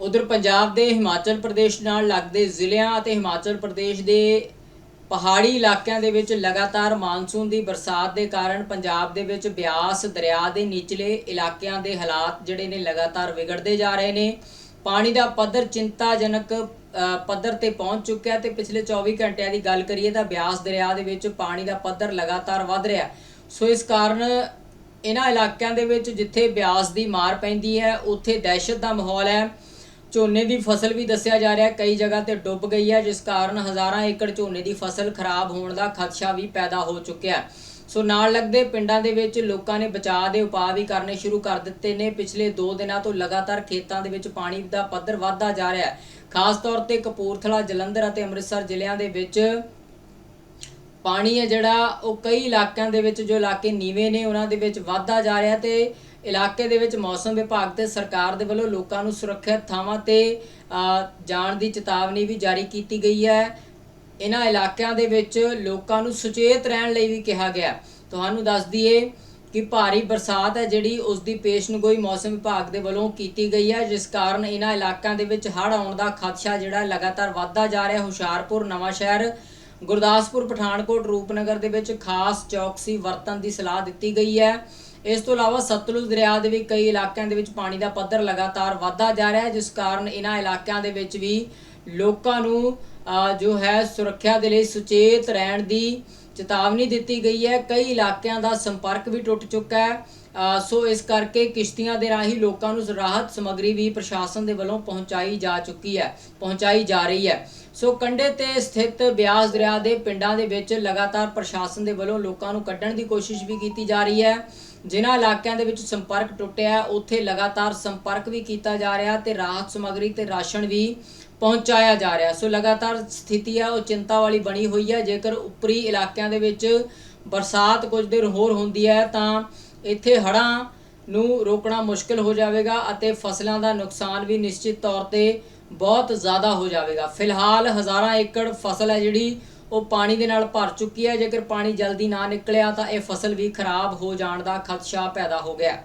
ਉਧਰ ਪੰਜਾਬ ਦੇ ਹਿਮਾਚਲ ਪ੍ਰਦੇਸ਼ ਨਾਲ ਲੱਗਦੇ ਜ਼ਿਲ੍ਹਿਆਂ ਅਤੇ ਹਿਮਾਚਲ ਪ੍ਰਦੇਸ਼ ਦੇ ਪਹਾੜੀ ਇਲਾਕਿਆਂ ਦੇ ਵਿੱਚ ਲਗਾਤਾਰ ਮਾਨਸੂਨ ਦੀ ਬਰਸਾਤ ਦੇ ਕਾਰਨ ਪੰਜਾਬ ਦੇ ਵਿੱਚ ਬਿਆਸ, ਦਰਿਆ ਦੇ ਨਿਚਲੇ ਇਲਾਕਿਆਂ ਦੇ ਹਾਲਾਤ ਜਿਹੜੇ ਨੇ ਲਗਾਤਾਰ ਵਿਗੜਦੇ ਜਾ ਰਹੇ ਨੇ। ਪਾਣੀ ਦਾ ਪੱਧਰ ਚਿੰਤਾਜਨਕ ਪੱਧਰ ਤੇ ਪਹੁੰਚ ਚੁੱਕਿਆ ਤੇ ਪਿਛਲੇ 24 ਘੰਟਿਆਂ ਦੀ ਗੱਲ ਕਰੀਏ ਤਾਂ ਬਿਆਸ ਦਰਿਆ ਦੇ ਵਿੱਚ ਪਾਣੀ ਦਾ ਪੱਧਰ ਲਗਾਤਾਰ ਵਧ ਰਿਹਾ। ਸੋ ਇਸ ਕਾਰਨ ਇਹਨਾਂ ਇਲਾਕਿਆਂ ਦੇ ਵਿੱਚ ਜਿੱਥੇ ਬਿਆਸ ਦੀ ਮਾਰ ਪੈਂਦੀ ਹੈ, ਉੱਥੇ ਦਹਿਸ਼ਤ ਦਾ ਮਾਹੌਲ ਹੈ। ਝੋਨੇ ਦੀ ਫਸਲ ਵੀ ਦੱਸਿਆ ਜਾ ਰਿਹਾ ਕਈ ਜਗ੍ਹਾ ਤੇ ਡੁੱਬ ਗਈ ਹੈ, ਜਿਸ ਕਾਰਨ ਹਜ਼ਾਰਾਂ ਏਕੜ ਝੋਨੇ ਦੀ ਫਸਲ ਖਰਾਬ ਹੋਣ ਦਾ ਖਦਸ਼ਾ ਵੀ ਪੈਦਾ ਹੋ ਚੁੱਕਿਆ ਹੈ। ਸੋ ਨਾਲ ਲੱਗਦੇ ਪਿੰਡਾਂ ਦੇ ਵਿੱਚ ਲੋਕਾਂ ਨੇ ਬਚਾਅ ਦੇ ਉਪਾਅ ਵੀ ਕਰਨੇ ਸ਼ੁਰੂ ਕਰ ਦਿੱਤੇ ਨੇ। ਪਿਛਲੇ 2 ਦਿਨਾਂ ਤੋਂ ਲਗਾਤਾਰ ਖੇਤਾਂ ਦੇ ਵਿੱਚ ਪਾਣੀ ਦਾ ਪੱਧਰ ਵਧਦਾ ਜਾ ਰਿਹਾ ਹੈ। ਖਾਸ ਤੌਰ ਤੇ ਕਪੂਰਥਲਾ, ਜਲੰਧਰ ਅਤੇ ਅੰਮ੍ਰਿਤਸਰ ਜ਼ਿਲ੍ਹਿਆਂ ਦੇ ਵਿੱਚ ਪਾਣੀ ਹੈ ਜਿਹੜਾ ਉਹ ਕਈ ਇਲਾਕਿਆਂ ਦੇ ਵਿੱਚ ਜੋ ਇਲਾਕੇ ਨੀਵੇਂ ਨੇ, ਉਹਨਾਂ ਦੇ ਵਿੱਚ ਵਧਦਾ ਜਾ ਰਿਹਾ ਤੇ ਇਲਾਕੇ ਦੇ ਵਿੱਚ ਮੌਸਮ ਵਿਭਾਗ ਤੇ ਸਰਕਾਰ ਦੇ ਵੱਲੋਂ ਲੋਕਾਂ ਨੂੰ ਸੁਰੱਖਿਅਤ ਥਾਵਾਂ ਤੇ ਜਾਣ ਦੀ ਚੇਤਾਵਨੀ ਵੀ ਜਾਰੀ ਕੀਤੀ ਗਈ ਹੈ। ਇਹਨਾਂ ਇਲਾਕਿਆਂ ਦੇ ਵਿੱਚ ਲੋਕਾਂ ਨੂੰ ਸੁਚੇਤ ਰਹਿਣ ਲਈ ਵੀ ਕਿਹਾ ਗਿਆ ਤੁਹਾਨੂੰ ਦੱਸ ਦਈਏ ਕਿ ਭਾਰੀ ਬਰਸਾਤ ਹੈ ਜਿਹੜੀ ਉਸ ਦੀ ਪੇਸ਼ਨਗੋਈ ਮੌਸਮ ਵਿਭਾਗ ਦੇ ਵੱਲੋਂ ਕੀਤੀ ਗਈ ਹੈ, ਜਿਸ ਕਾਰਨ ਇਹਨਾਂ ਇਲਾਕਿਆਂ ਦੇ ਵਿੱਚ ਹੜ੍ਹ ਆਉਣ ਦਾ ਖਦਸ਼ਾ ਜਿਹੜਾ ਲਗਾਤਾਰ ਵੱਧਦਾ ਜਾ ਰਿਹਾ। ਹੁਸ਼ਿਆਰਪੁਰ ਨਵਾਂ ਸ਼ਹਿਰ ਗੁਰਦਾਸਪੁਰ, ਪਠਾਨਕੋਟ, ਰੂਪਨਗਰ ਦੇ ਵਿੱਚ ਖਾਸ ਚੌਕਸੀ ਵਰਤਣ ਦੀ ਸਲਾਹ ਦਿੱਤੀ ਗਈ ਹੈ। ਇਸ ਤੋਂ ਇਲਾਵਾ ਸਤਲੁਜ ਦਰਿਆ ਦੇ ਵੀ ਕਈ ਇਲਾਕਿਆਂ ਦੇ ਵਿੱਚ ਪਾਣੀ ਦਾ ਪੱਧਰ ਲਗਾਤਾਰ ਵਧਦਾ ਜਾ ਰਿਹਾ ਹੈ, ਜਿਸ ਕਾਰਨ ਇਹਨਾਂ ਇਲਾਕਿਆਂ ਦੇ ਵਿੱਚ ਵੀ ਲੋਕਾਂ ਨੂੰ ਜੋ ਹੈ ਸੁਰੱਖਿਆ ਦੇ ਲਈ ਸੁਚੇਤ ਰਹਿਣ ਦੀ ਚੇਤਾਵਨੀ ਦਿੱਤੀ ਗਈ ਹੈ। ਕਈ ਇਲਾਕਿਆਂ ਦਾ ਸੰਪਰਕ ਵੀ ਟੁੱਟ ਚੁੱਕਾ ਹੈ। ਸੋ ਇਸ ਕਰਕੇ ਕਿਸ਼ਤੀਆਂ ਦੇ ਰਾਹੀਂ ਲੋਕਾਂ ਨੂੰ ਰਾਹਤ ਸਮੱਗਰੀ ਵੀ ਪ੍ਰਸ਼ਾਸਨ ਦੇ ਵੱਲੋਂ ਪਹੁੰਚਾਈ ਜਾ ਚੁੱਕੀ ਹੈ, ਪਹੁੰਚਾਈ ਜਾ ਰਹੀ ਹੈ। ਸੋ ਕੰਢੇ ਤੇ ਸਥਿਤ ਬਿਆਸ ਦਰਿਆ ਦੇ ਪਿੰਡਾਂ ਦੇ ਵਿੱਚ ਲਗਾਤਾਰ ਪ੍ਰਸ਼ਾਸਨ ਦੇ ਵੱਲੋਂ ਲੋਕਾਂ ਨੂੰ ਕੱਢਣ ਦੀ ਕੋਸ਼ਿਸ਼ ਵੀ ਕੀਤੀ ਜਾ ਰਹੀ ਹੈ। ਜਿਨ੍ਹਾਂ ਇਲਾਕਿਆਂ ਦੇ ਵਿੱਚ ਸੰਪਰਕ ਟੁੱਟਿਆ ਉੱਥੇ ਲਗਾਤਾਰ ਸੰਪਰਕ ਵੀ ਕੀਤਾ ਜਾ ਰਿਹਾ ਤੇ ਰਾਹਤ ਸਮੱਗਰੀ ਤੇ ਰਾਸ਼ਨ ਵੀ ਪਹੁੰਚਾਇਆ ਜਾ ਰਿਹਾ। ਸੋ ਲਗਾਤਾਰ ਸਥਿਤੀ ਹੈ, ਉਹ ਚਿੰਤਾ ਵਾਲੀ ਬਣੀ ਹੋਈ ਹੈ। ਜੇਕਰ ਉੱਪਰੀ ਇਲਾਕਿਆਂ ਦੇ ਵਿੱਚ ਬਰਸਾਤ ਕੁਝ ਦਿਨ ਹੋਰ ਹੁੰਦੀ ਹੈ, ਤਾਂ ਇੱਥੇ ਹੜ੍ਹਾਂ ਨੂੰ ਰੋਕਣਾ ਮੁਸ਼ਕਲ ਹੋ ਜਾਵੇਗਾ ਅਤੇ ਫਸਲਾਂ ਦਾ ਨੁਕਸਾਨ ਵੀ ਨਿਸ਼ਚਿਤ ਤੌਰ ਤੇ ਬਹੁਤ ਜ਼ਿਆਦਾ ਹੋ ਜਾਵੇਗਾ। ਫਿਲਹਾਲ ਹਜ਼ਾਰਾਂ ਏਕੜ ਫਸਲ ਹੈ ਜਿਹੜੀ, ਉਹ ਪਾਣੀ ਦੇ ਨਾਲ ਭਰ ਚੁੱਕੀ ਹੈ। ਜੇਕਰ ਪਾਣੀ ਜਲਦੀ ਨਾ ਨਿਕਲਿਆ ਤਾਂ ਇਹ ਫਸਲ ਵੀ ਖਰਾਬ ਹੋ ਜਾਣ ਦਾ ਖਦਸ਼ਾ ਪੈਦਾ ਹੋ ਗਿਆ।